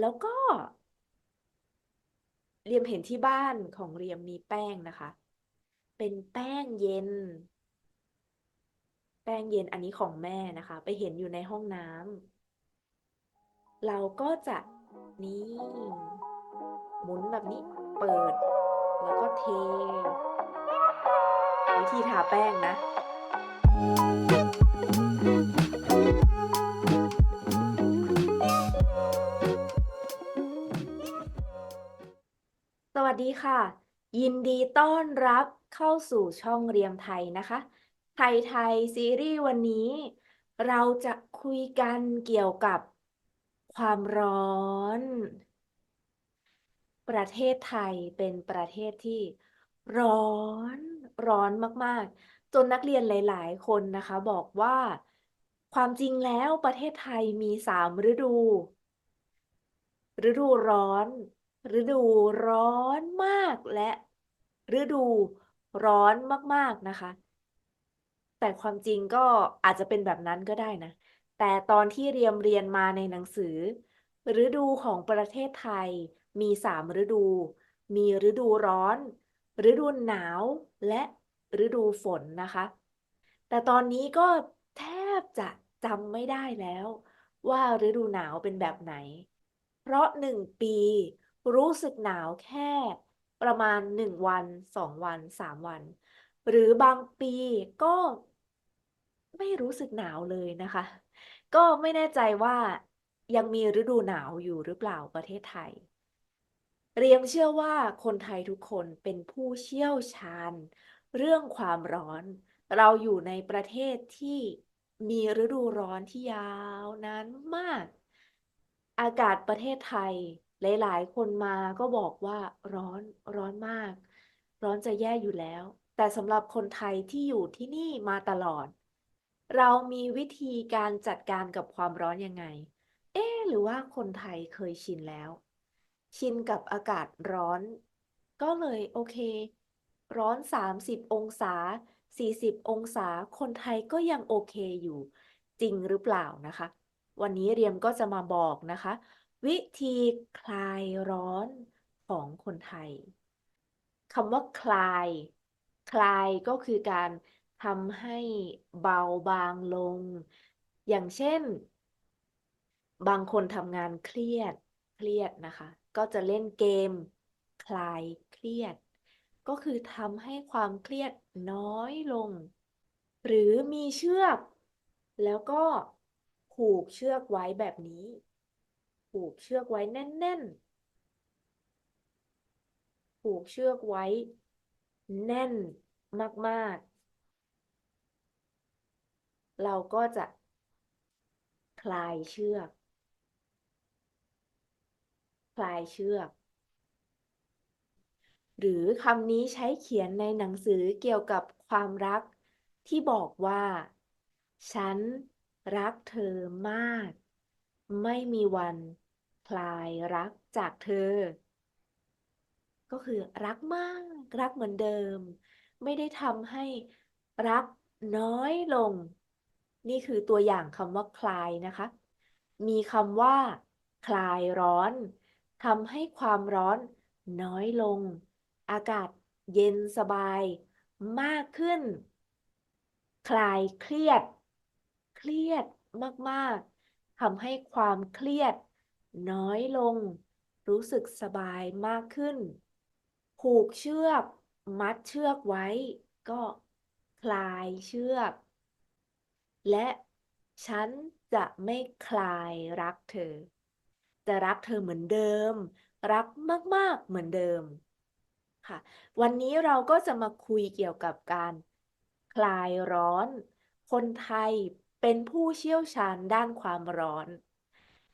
แล้วก็ เรียมเห็นที่บ้านของเรียมมีแป้งนะคะ เป็นแป้งเย็น แป้งเย็นอันนี้ของแม่นะคะ ไปเห็นอยู่ในห้องน้ำเราก็จะนี่หมุนแบบนี้เปิด แล้วก็เท วิธีทาแป้งนะ สวัสดีค่ะ ยินดีต้อนรับเข้าสู่ช่องเรียมไทยนะคะ ไทยไทยซีรีส์วันนี้ เราจะคุยกันเกี่ยวกับความร้อน ประเทศไทยเป็นประเทศที่ร้อนร้อนมากๆ จนนักเรียนหลาย ๆ คนนะคะ บอกว่า ความจริงแล้วประเทศไทยมีสามฤดู ฤดูร้อน ฤดูร้อนมากและฤดูร้อนมาก ๆ นะคะ แต่ความจริงก็อาจจะเป็นแบบนั้นก็ได้นะ แต่ตอนที่เรียมเรียนมาในหนังสือ ฤดูของประเทศไทยมีสามฤดู มีฤดูร้อน ฤดูหนาวและฤดูฝนนะคะ แต่ตอนนี้ก็แทบจะจำไม่ได้แล้ว ว่าฤดูหนาวเป็นแบบไหน เพราะหนึ่งปี รู้สึกหนาวแค่ประมาณหนึ่งวันสองวันสามวัน หรือบางปีก็ไม่รู้สึกหนาวเลยนะคะ ก็ไม่แน่ใจว่ายังมีฤดูหนาวอยู่หรือเปล่าประเทศไทย เรียมเชื่อว่าคนไทยทุกคนเป็นผู้เชี่ยวชาญ เรื่องความร้อน เราอยู่ในประเทศที่มีฤดูร้อนที่ยาวนานมาก อากาศประเทศไทย หลาย ๆ คนมาก็บอกว่าร้อนร้อนมาก ร้อนจะแย่อยู่แล้ว แต่สำหรับคนไทยที่อยู่ที่นี่มาตลอด เรามีวิธีการจัดการกับความร้อนยังไง เอ๊หรือว่าคนไทยเคยชินแล้ว ชินกับอากาศร้อน ก็เลยโอเค ร้อน 30 องศา 40 องศา คนไทยก็ยังโอเคอยู่ จริงหรือเปล่านะคะ วันนี้เรียมก็จะมาบอกนะคะ วิธีคลายร้อนของคนไทยคำว่าคลาย คลายก็คือการทำให้เบาบางลง อย่างเช่น บางคนทำงานเครียด เครียดนะคะ ก็จะเล่นเกม คลายเครียด ก็คือทำให้ความเครียดน้อยลง หรือมีเชือก แล้วก็ผูกเชือกไว้แบบนี้ ผูกเชือกไว้แน่นๆ ผูกเชือกไว้ แน่นมากๆ เราก็จะคลายเชือก คลายเชือกหรือคำนี้ใช้เขียนในหนังสือเกี่ยวกับความรักที่บอกว่า ฉันรักเธอมาก ไม่มีวัน คลายรักจากเธอ ก็คือรักมากรักเหมือนเดิม ไม่ได้ทำให้รักน้อยลง นี่คือตัวอย่างคำว่าคลายนะคะ มีคำว่า คลายร้อนทำให้ความร้อนน้อยลง อากาศเย็นสบาย มากขึ้น คลายเครียด เครียดมาก ๆทำให้ความเครียด น้อยลง รู้สึกสบายมากขึ้น ผูกเชือก มัดเชือกไว้ ก็คลายเชือก และฉันจะไม่คลายรักเธอ จะรักเธอเหมือนเดิม รักมาก ๆ เหมือนเดิมค่ะ วันนี้เราก็จะมาคุยเกี่ยวกับการคลายร้อน คนไทยเป็นผู้เชี่ยวชาญด้านความร้อน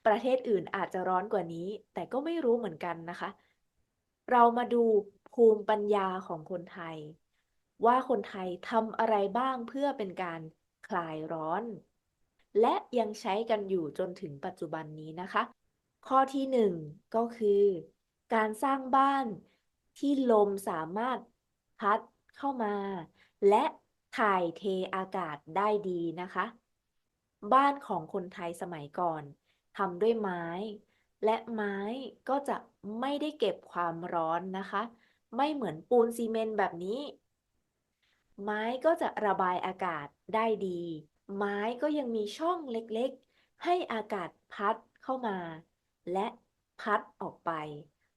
ประเทศอื่นอาจจะร้อนกว่านี้ แต่ก็ไม่รู้เหมือนกันนะคะ เรามาดูภูมิปัญญาของคนไทย ว่าคนไทยทำอะไรบ้างเพื่อเป็นการคลายร้อน และยังใช้กันอยู่จนถึงปัจจุบันนี้นะคะ ข้อที่หนึ่งก็คือ การสร้างบ้านที่ลมสามารถพัดเข้ามา และถ่ายเทอากาศได้ดีนะคะ บ้านของคนไทยสมัยก่อน ทำด้วยไม้ และไม้ก็จะไม่ได้เก็บความร้อนนะคะ ไม่เหมือนปูนซีเมนต์แบบนี้ ไม้ก็จะระบายอากาศได้ดี ไม้ก็ยังมีช่องเล็กๆ ให้อากาศพัดเข้ามา และพัดออกไป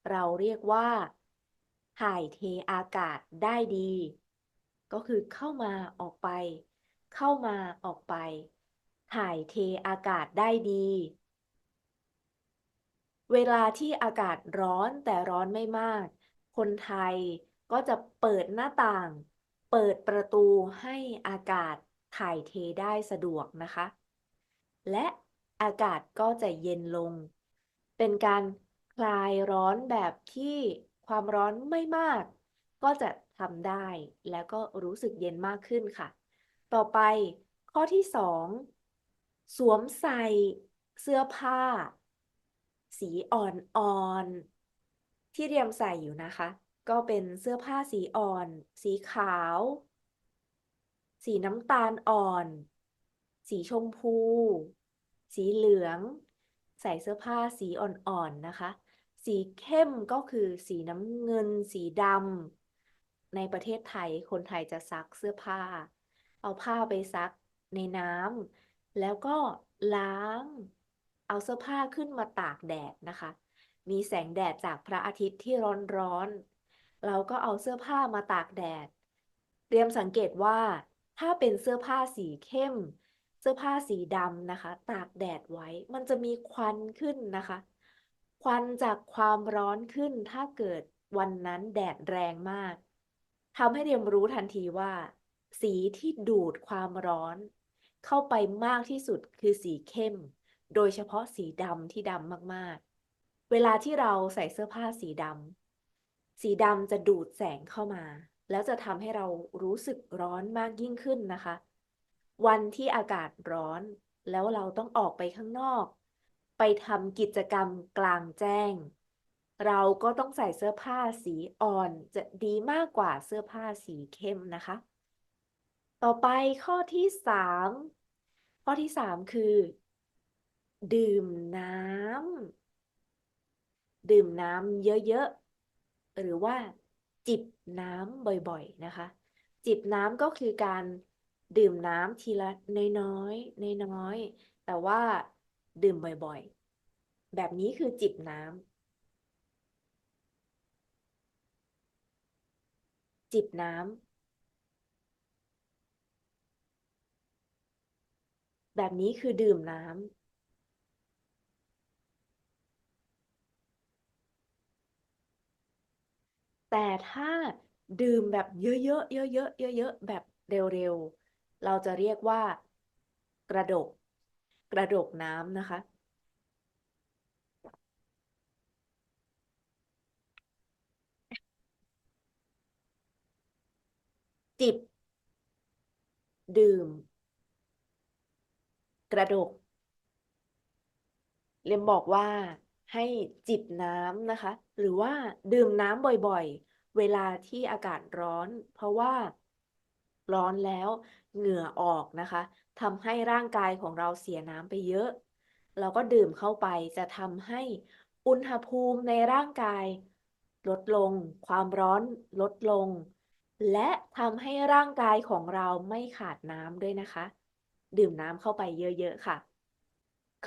เราเรียกว่า ถ่ายเทอากาศได้ดี ก็คือเข้ามาออกไป เข้ามาออกไป ถ่ายเทอากาศได้ดี เวลาที่อากาศร้อนแต่ร้อนไม่มาก คนไทยก็จะเปิดหน้าต่าง เปิดประตูให้อากาศถ่ายเทได้สะดวกนะคะ และอากาศก็จะเย็นลง เป็นการคลายร้อนแบบที่ความร้อนไม่มาก ก็จะทำได้แล้วก็รู้สึกเย็นมากขึ้นค่ะ ต่อไปข้อที่สองสวมใส่เสื้อผ้า สีอ่อนๆที่เรียมใส่อยู่นะคะ ก็เป็นเสื้อผ้าสีอ่อน สีขาว สีน้ำตาลอ่อน สีชมพู สีเหลือง ใส่เสื้อผ้าสีอ่อนๆนะคะ สีเข้มก็คือสีน้ำเงิน สีดำในประเทศไทยคนไทยจะซักเสื้อผ้า เอาผ้าไปซักในน้ำแล้วก็ล้าง เอาเสื้อผ้าขึ้นมาตากแดดนะคะ มีแสงแดดจากพระอาทิตย์ที่ร้อนๆ เราก็เอาเสื้อผ้ามาตากแดด เตรียมสังเกตว่า ถ้าเป็นเสื้อผ้าสีเข้ม เสื้อผ้าสีดำนะคะ ตากแดดไว้ มันจะมีควันขึ้นนะคะ ควันจากความร้อนขึ้น ถ้าเกิดวันนั้นแดดแรงมากทำให้เรียมรู้ทันทีว่า สีที่ดูดความร้อน เข้าไปมากที่สุดคือสีเข้ม โดยเฉพาะสีดำที่ดำมากๆ เวลาที่เราใส่เสื้อผ้าสีดำสีดำจะดูดแสงเข้ามา แล้วจะทำให้เรารู้สึกร้อนมากยิ่งขึ้นนะคะ วันที่อากาศร้อนแล้วเราต้องออกไปข้างนอก ไปทำกิจกรรมกลางแจ้ง เราก็ต้องใส่เสื้อผ้าสีอ่อนจะดีมากกว่าเสื้อผ้าสีเข้มนะคะ ต่อไปข้อที่สามข้อที่สามคือ ดื่มน้ำดื่มน้ำเยอะๆ หรือว่าจิบน้ำบ่อยๆนะคะ จิบน้ำก็คือการดื่มน้ำทีละน้อยๆน้อยๆแต่ว่าดื่มบ่อยๆ แบบนี้คือจิบน้ำจิบน้ำแบบนี้คือดื่มน้ำ แต่ถ้าดื่มแบบเยอะๆเยอะๆเยอะๆแบบเร็วๆ เราจะเรียกว่า กระดก กระดกน้ำนะคะ จิบ ดื่ม กระดกเรียมบอกว่าให้จิบน้ำนะคะ หรือว่าดื่มน้ำบ่อยๆ เวลาที่อากาศร้อน เพราะว่าร้อนแล้วเหงื่อออกนะคะทำให้ร่างกายของเราเสียน้ำไปเยอะ เราก็ดื่มเข้าไปจะทำให้อุณหภูมิในร่างกาย ลดลง ความร้อนลดลง และทำให้ร่างกายของเราไม่ขาดน้ำด้วยนะคะ ดื่มน้ำเข้าไปเยอะๆค่ะ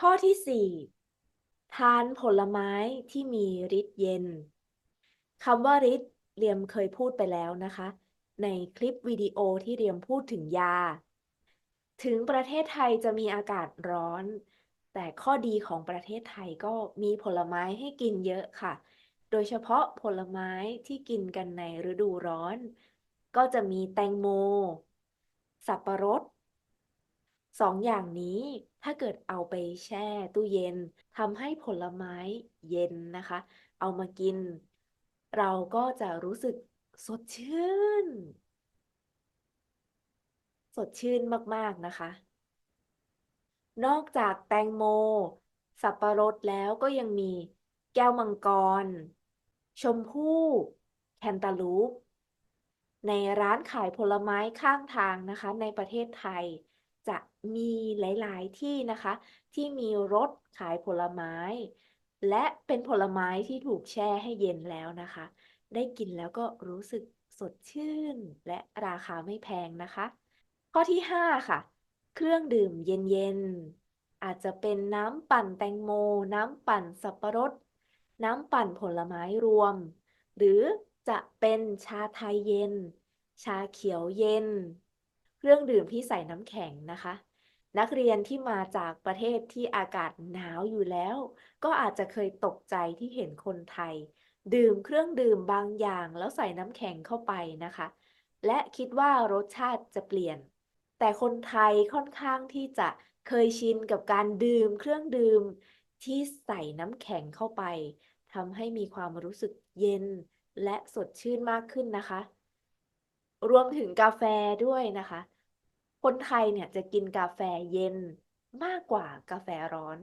ข้อที่สี่ทานผลไม้ที่มีฤทธิ์เย็นคำว่าฤทธิ์ เรียมเคยพูดไปแล้วนะคะ ในคลิปวิดีโอที่เรียมพูดถึงยา ถึงประเทศไทยจะมีอากาศร้อน แต่ข้อดีของประเทศไทยก็มีผลไม้ให้กินเยอะค่ะ โดยเฉพาะผลไม้ที่กินกันในฤดูร้อน ก็จะมีแตงโม สับปะรดสองอย่างนี้ถ้าเกิดเอาไปแช่ตู้เย็นทำให้ผลไม้เย็นนะคะ เอามากิน เราก็จะรู้สึกสดชื่น สดชื่นมาก ๆ นะคะ นอกจากแตงโม สับปะรดแล้วก็ยังมีแก้วมังกร ชมพู่แคนตาลูป ในร้านขายผลไม้ข้างทางนะคะ ในประเทศไทยจะมีหลาย ๆ ที่นะคะ ที่มีรถขายผลไม้ และเป็นผลไม้ที่ถูกแช่ให้เย็นแล้วนะคะ ได้กินแล้วก็รู้สึกสดชื่น และราคาไม่แพงนะคะ ข้อที่ 5 ค่ะ เครื่องดื่มเย็นๆ อาจจะเป็นน้ำปั่นแตงโม น้ำปั่นสับปะรด น้ำปั่นผลไม้รวม หรือจะเป็นชาไทยเย็น ชาเขียวเย็น เครื่องดื่มที่ใส่น้ำแข็งนะคะ นักเรียนที่มาจากประเทศที่อากาศหนาวอยู่แล้ว ก็อาจจะเคยตกใจที่เห็นคนไทย ดื่มเครื่องดื่มบางอย่างแล้วใส่น้ำแข็งเข้าไปนะคะ และคิดว่ารสชาติจะเปลี่ยน แต่คนไทยค่อนข้างที่จะเคยชินกับการดื่มเครื่องดื่มที่ใส่น้ำแข็งเข้าไปทำให้มีความรู้สึกเย็นและสดชื่นมากขึ้นนะคะ รวมถึงกาแฟด้วยนะคะ คนไทยเนี่ยจะกินกาแฟเย็นมากกว่ากาแฟร้อน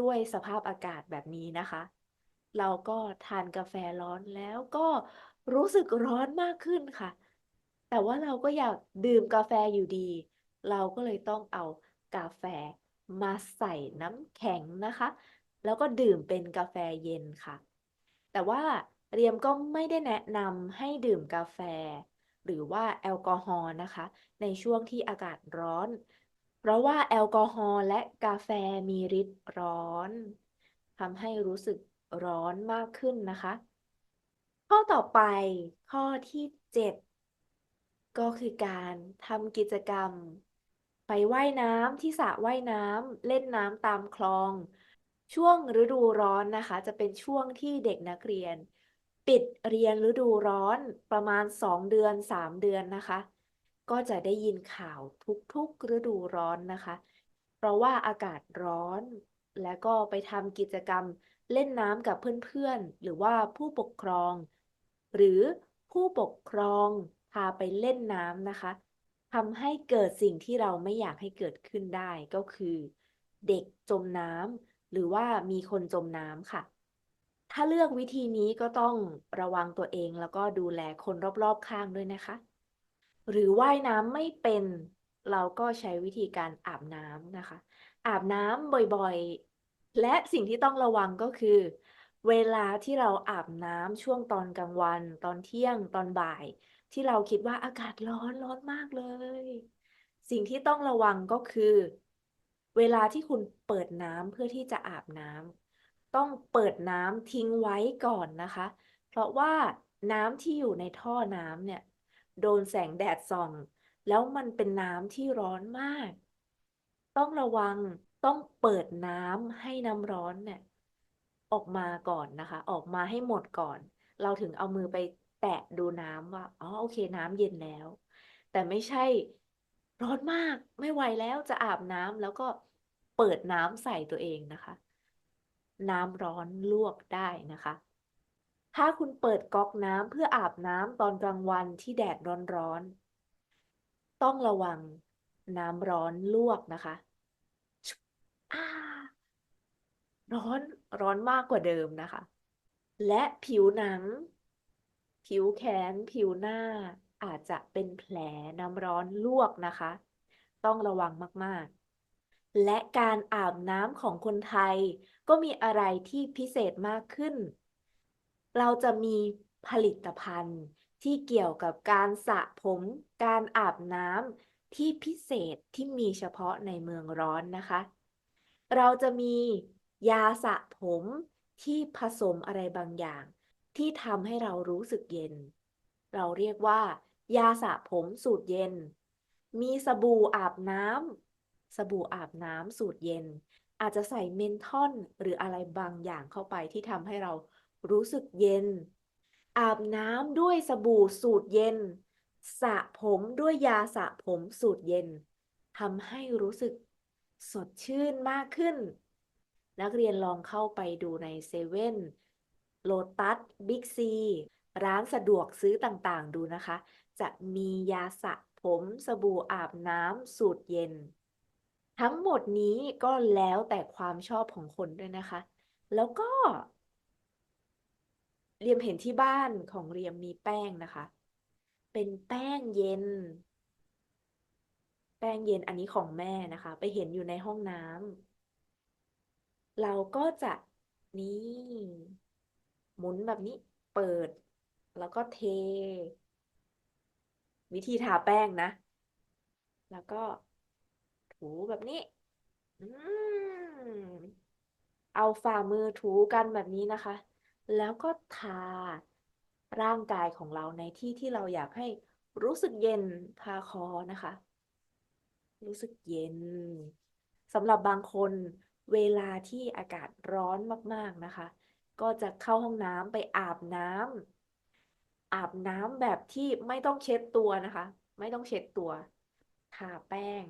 ด้วยสภาพอากาศแบบนี้นะคะ เราก็ทานกาแฟร้อนแล้วก็รู้สึกร้อนมากขึ้นค่ะ แต่ว่าเราก็อยากดื่มกาแฟอยู่ดี เราก็เลยต้องเอากาแฟมาใส่น้ำแข็งนะคะ แล้วก็ดื่มเป็นกาแฟเย็นค่ะ แต่ว่าเรียมก็ไม่ได้แนะนำให้ดื่มกาแฟ หรือว่าแอลกอฮอล์นะคะ ในช่วงที่อากาศร้อน เพราะว่าแอลกอฮอล์และกาแฟมีฤทธิ์ร้อนทำให้รู้สึกร้อนมากขึ้นนะคะ ข้อต่อไปข้อที่ 7 ก็คือการทำกิจกรรม ไปว่ายน้ำที่สระว่ายน้ำเล่นน้ำตามคลอง ช่วงฤดูร้อนนะคะ จะเป็นช่วงที่เด็กนักเรียน ปิดเรียนฤดูร้อนประมาณ 2 เดือน 3 เดือนนะคะ ก็จะได้ยินข่าวทุกๆฤดูร้อนนะคะ เพราะว่าอากาศร้อน แล้วก็ไปทำกิจกรรมเล่นน้ำกับเพื่อนๆ หรือว่าผู้ปกครอง หรือผู้ปกครองพาไปเล่นน้ำนะคะทำให้เกิดสิ่งที่เราไม่อยากให้เกิดขึ้นได้ก็คือ เด็กจมน้ำหรือว่ามีคนจมน้ำค่ะ ถ้าเลือกวิธีนี้ก็ต้องระวังตัวเองแล้วก็ดูแลคนรอบๆข้างด้วยนะคะ หรือว่ายน้ำไม่เป็น เราก็ใช้วิธีการอาบน้ำนะคะ อาบน้ำบ่อยๆ และสิ่งที่ต้องระวังก็คือ เวลาที่เราอาบน้ำช่วงตอนกลางวัน ตอนเที่ยงตอนบ่าย ที่เราคิดว่าอากาศร้อนร้อนมากเลย สิ่งที่ต้องระวังก็คือ เวลาที่คุณเปิดน้ำเพื่อที่จะอาบน้ำ ต้องเปิดน้ำทิ้งไว้ก่อนนะคะ เพราะว่าน้ำที่อยู่ในท่อน้ำเนี่ย โดนแสงแดดส่อง แล้วมันเป็นน้ำที่ร้อนมาก ต้องระวังต้องเปิดน้ำให้น้ำร้อนเนี่ยออกมาก่อนนะคะ ออกมาให้หมดก่อน เราถึงเอามือไปแตะดูน้ำว่าอ๋อโอเคน้ำเย็นแล้ว แต่ไม่ใช่ร้อนมากไม่ไหวแล้วจะอาบน้ำแล้วก็เปิดน้ำใส่ตัวเองนะคะ น้ำร้อนลวกได้นะคะ ถ้าคุณเปิดก๊อกน้ำเพื่ออาบน้ำตอนกลางวันที่แดดร้อนๆ ต้องระวังน้ำร้อนลวกนะคะร้อนร้อนมากกว่าเดิมนะคะ และผิวหนัง ผิวแขน ผิวหน้าอาจจะเป็นแผลน้ำร้อนลวกนะคะ ต้องระวังมาก ๆ และการอาบน้ำของคนไทย ก็มีอะไรที่พิเศษมากขึ้น เราจะมีผลิตภัณฑ์ที่เกี่ยวกับการสระผม การอาบน้ำที่พิเศษที่มีเฉพาะในเมืองร้อนนะคะ เราจะมียาสระผมที่ผสมอะไรบางอย่าง ที่ทำให้เรารู้สึกเย็น เราเรียกว่า ยาสระผมสูตรเย็น มีสบู่อาบน้ำ สบู่อาบน้ำสูตรเย็น อาจจะใส่เมนทอนหรืออะไรบางอย่างเข้าไปที่ทำให้เรารู้สึกเย็น อาบน้ำด้วยสบู่สูตรเย็นสระผมด้วยยาสระผมสูตรเย็นทำให้รู้สึกสดชื่นมากขึ้น นักเรียนลองเข้าไปดูในเซเว่นโลตัสบิ๊กซีร้านสะดวกซื้อต่างๆ ดูนะคะ จะมียาสระผมสบู่อาบน้ำสูตรเย็น ทั้งหมดนี้ก็แล้วแต่ความชอบของคนด้วยนะคะ แล้วก็ เรียมเห็นที่บ้านของเรียมมีแป้งนะคะ เป็นแป้งเย็น แป้งเย็นอันนี้ของแม่นะคะ ไปเห็นอยู่ในห้องน้ำเราก็จะนี่หมุนแบบนี้เปิด แล้วก็เท วิธีทาแป้งนะ แล้วก็ ถูแบบนี้ อืม เอาฝ่ามือถูกันแบบนี้นะคะ แล้วก็ทาร่างกายของเราในที่ที่เราอยากให้รู้สึกเย็นทาคอนะคะ รู้สึกเย็นสำหรับบางคนเวลาที่อากาศร้อนมาก ๆนะคะ ก็จะเข้าห้องน้ำไปอาบน้ำอาบน้ำแบบที่ไม่ต้องเช็ดตัวนะคะ ไม่ต้องเช็ดตัวทาแป้ง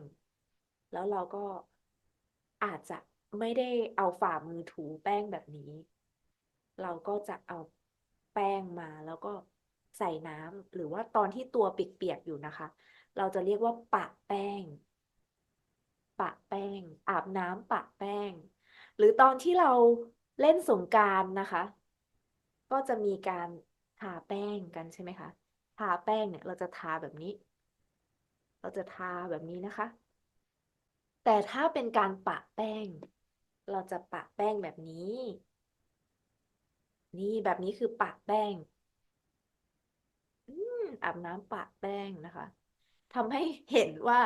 แล้วเราก็อาจจะไม่ได้เอาฝ่ามือถูแป้งแบบนี้ เราก็จะเอาแป้งมาแล้วก็ใส่น้ำหรือว่าตอนที่ตัวเปียกๆอยู่นะคะ เราจะเรียกว่าปะแป้ง ปะแป้ง อาบน้ำปะแป้ง หรือตอนที่เราเล่นสงกรานต์นะคะ ก็จะมีการทาแป้งกันใช่ไหมคะทาแป้งเนี่ยเราจะทาแบบนี้ เราจะทาแบบนี้นะคะ แต่ถ้าเป็นการปะแป้ง เราจะปะแป้งแบบนี้ นี่แบบนี้คือปะแป้งอืมอาบน้ำปะแป้งนะคะทำให้เห็นว่า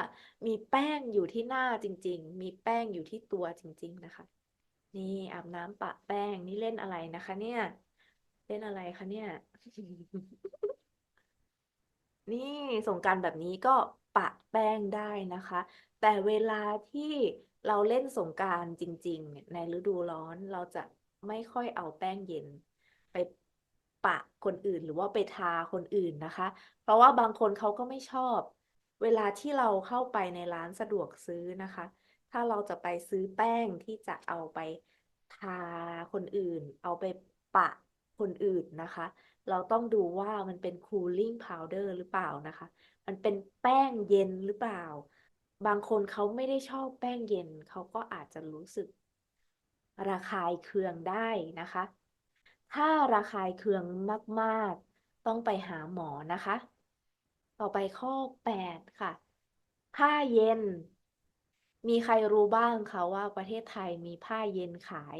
มีแป้งอยู่ที่หน้าจริง ๆ มีแป้งอยู่ที่ตัวจริง ๆ นะคะ นี่อาบน้ำปะแป้งนี่เล่นอะไรนะคะ เนี่ย เล่นอะไรคะเนี่ย นี่สงกรานต์แบบนี้ก็ ปะแป้งได้นะคะ แต่เวลาที่เราเล่นสงกรานต์จริงๆเนี่ยในฤดูร้อนเราจะไม่ค่อยเอาแป้งเย็น ไปปะคนอื่นหรือว่าไปทาคนอื่นนะคะ เพราะว่าบางคนเขาก็ไม่ชอบ เวลาที่เราเข้าไปในร้านสะดวกซื้อนะคะ ถ้าเราจะไปซื้อแป้งที่จะเอาไปทาคนอื่น เอาไปปะคนอื่นนะคะ เราต้องดูว่ามันเป็น cooling powder หรือเปล่านะคะ มันเป็นแป้งเย็นหรือเปล่า บางคนเขาไม่ได้ชอบแป้งเย็น เขาก็อาจจะรู้สึกระคายเคืองได้นะคะ ถ้าระคายเคืองมากๆ ต้องไปหาหมอนะคะ ต่อไปข้อ 8 ค่ะ ผ้าเย็น มีใครรู้บ้างคะว่าประเทศไทยมีผ้าเย็นขาย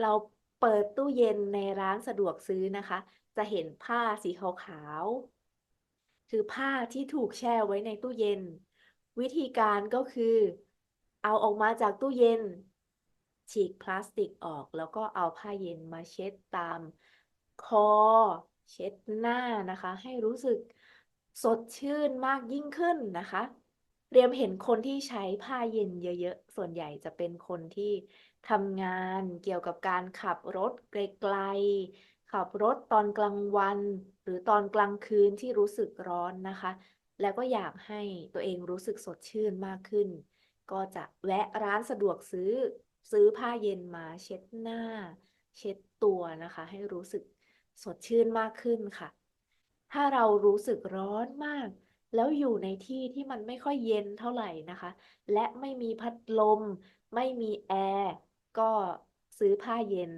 เราเปิดตู้เย็นในร้านสะดวกซื้อนะคะ จะเห็นผ้าสีขาวๆคือผ้าที่ถูกแช่ไว้ในตู้เย็น วิธีการก็คือ เอาออกมาจากตู้เย็น ฉีกพลาสติกออกแล้วก็เอาผ้าเย็นมาเช็ดตามคอ เช็ดหน้านะคะ ให้รู้สึกสดชื่นมากยิ่งขึ้นนะคะเรียมเห็นคนที่ใช้ผ้าเย็นเยอะๆ ส่วนใหญ่จะเป็นคนที่ทำงานเกี่ยวกับการขับรถไกลๆ ขับรถตอนกลางวัน หรือตอนกลางคืนที่รู้สึกร้อนนะคะ แล้วก็อยากให้ตัวเองรู้สึกสดชื่นมากขึ้น ก็จะแวะร้านสะดวกซื้อซื้อผ้าเย็นมาเช็ดหน้า เช็ดตัวนะคะ ให้รู้สึกสดชื่นมากขึ้นค่ะ ถ้าเรารู้สึกร้อนมาก แล้วอยู่ในที่ที่มันไม่ค่อยเย็นเท่าไหร่นะคะ และไม่มีพัดลม ไม่มีแอร์ ก็ซื้อผ้าเย็น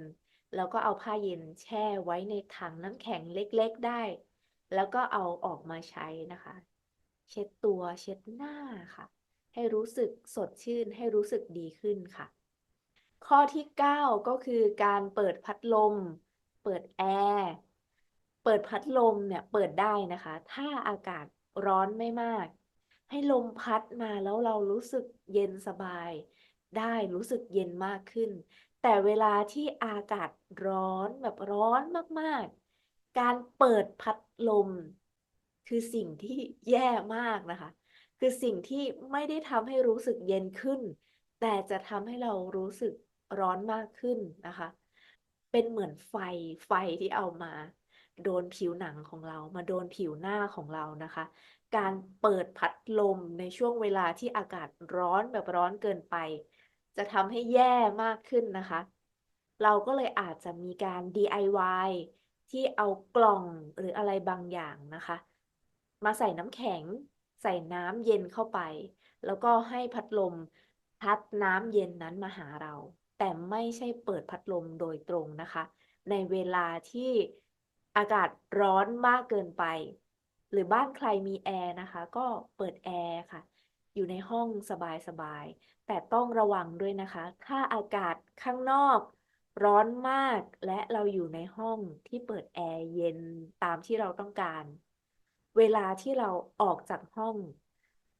แล้วก็เอาผ้าเย็นแช่ไว้ในถังน้ำแข็งเล็กๆได้ แล้วก็เอาออกมาใช้นะคะ เช็ดตัวเช็ดหน้าค่ะ ให้รู้สึกสดชื่นให้รู้สึกดีขึ้นค่ะ ข้อที่ 9 ก็คือการเปิดพัดลม เปิดแอร์เปิดพัดลมเนี่ยเปิดได้นะคะ ถ้าอากาศร้อนไม่มาก ให้ลมพัดมาแล้วเรารู้สึกเย็นสบาย ได้รู้สึกเย็นมากขึ้น แต่เวลาที่อากาศร้อนแบบร้อนมากๆ การเปิดพัดลม คือสิ่งที่แย่มากนะคะ คือสิ่งที่ไม่ได้ทำให้รู้สึกเย็นขึ้น แต่จะทำให้เรารู้สึกร้อนมากขึ้นนะคะ เป็นเหมือนไฟไฟที่เอามา โดนผิวหนังของเรามาโดนผิวหน้าของเรานะคะ การเปิดพัดลมในช่วงเวลาที่อากาศร้อนแบบร้อนเกินไป จะทำให้แย่มากขึ้นนะคะ เราก็เลยอาจจะมีการ DIY ที่เอากล่องหรืออะไรบางอย่างนะคะ มาใส่น้ำแข็ง ใส่น้ำเย็นเข้าไป แล้วก็ให้พัดลมพัดน้ำเย็นนั้นมาหาเรา แต่ไม่ใช่เปิดพัดลมโดยตรงนะคะ ในเวลาที่อากาศร้อนมากเกินไป หรือบ้านใครมีแอร์นะคะ ก็เปิดแอร์ค่ะ อยู่ในห้องสบายๆ แต่ต้องระวังด้วยนะคะ ถ้าอากาศข้างนอก ร้อนมากและเราอยู่ในห้องที่เปิดแอร์เย็นตามที่เราต้องการ เวลาที่เราออกจากห้อง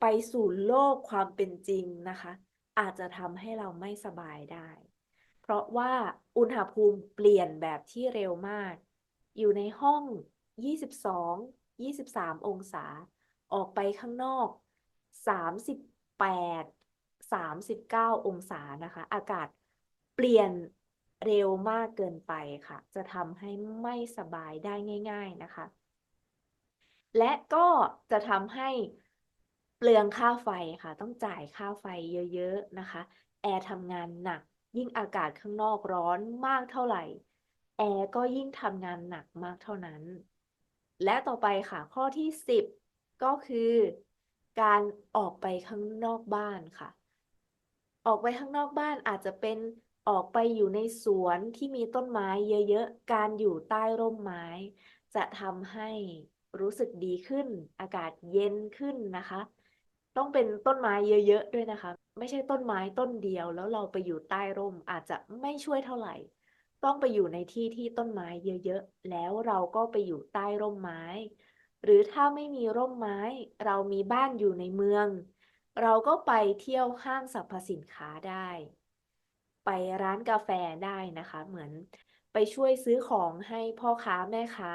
ไปสู่โลกความเป็นจริงนะคะ อาจจะทำให้เราไม่สบายได้ เพราะว่าอุณหภูมิเปลี่ยนแบบที่เร็วมาก อยู่ในห้อง 22 23 องศา ออกไปข้างนอก 38 39 องศานะคะ อากาศเปลี่ยนเร็วมากเกินไปค่ะ จะทำให้ไม่สบายได้ง่าย ๆนะคะ และก็จะทำให้เปลืองค่าไฟค่ะ ต้องจ่ายค่าไฟเยอะๆนะคะ แอร์ทำงานหนัก ยิ่งอากาศข้างนอกร้อนมากเท่าไหร่ แอร์ก็ยิ่งทำงานหนักมากเท่านั้น และต่อไปค่ะข้อที่ 10 ก็คือ การออกไปข้างนอกบ้านค่ะ ออกไปข้างนอกบ้านอาจจะเป็นออกไปอยู่ในสวนที่มีต้นไม้เยอะๆ การอยู่ใต้ร่มไม้ จะทำให้รู้สึกดีขึ้น อากาศเย็นขึ้นนะคะ ต้องเป็นต้นไม้เยอะๆด้วยนะคะ ไม่ใช่ต้นไม้ต้นเดียว แล้วเราไปอยู่ใต้ร่มอาจจะไม่ช่วยเท่าไหร่ ต้องไปอยู่ในที่ที่ต้นไม้เยอะๆ แล้วเราก็ไปอยู่ใต้ร่มไม้ หรือถ้าไม่มีร่มไม้ เรามีบ้านอยู่ในเมือง เราก็ไปเที่ยวห้างสรรพสินค้าได้ ไปร้านกาแฟได้นะคะ เหมือนไปช่วยซื้อของให้พ่อค้าแม่ค้า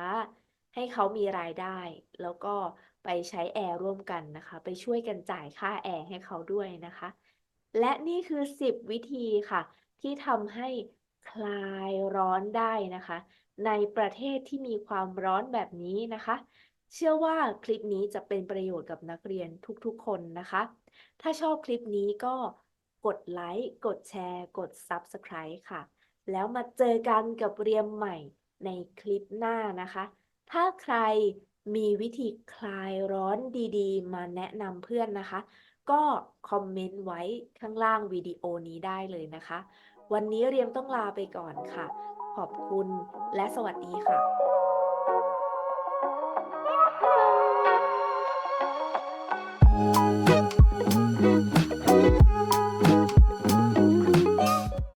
ให้เขามีรายได้ แล้วก็ไปใช้แอร์ร่วมกันนะคะ ไปช่วยกันจ่ายค่าแอร์ให้เขาด้วยนะคะ และนี่คือ 10 วิธีค่ะ ที่ทำให้คลายร้อนได้นะคะ ในประเทศที่มีความร้อนแบบนี้นะคะ เชื่อว่าคลิปนี้จะเป็นประโยชน์กับนักเรียนทุกๆคนนะคะ ถ้าชอบคลิปนี้ก็กดไลค์ กดแชร์ กด Subscribe ค่ะ แล้วมาเจอกันกับเรียมใหม่ในคลิปหน้านะคะ ถ้าใครมีวิธีคลายร้อนดีๆ มาแนะนำเพื่อนนะคะ ก็คอมเมนต์ไว้ข้างล่างวิดีโอนี้ได้เลยนะคะ วันนี้เรียมต้องลาไปก่อนค่ะ ขอบคุณและสวัสดีค่ะ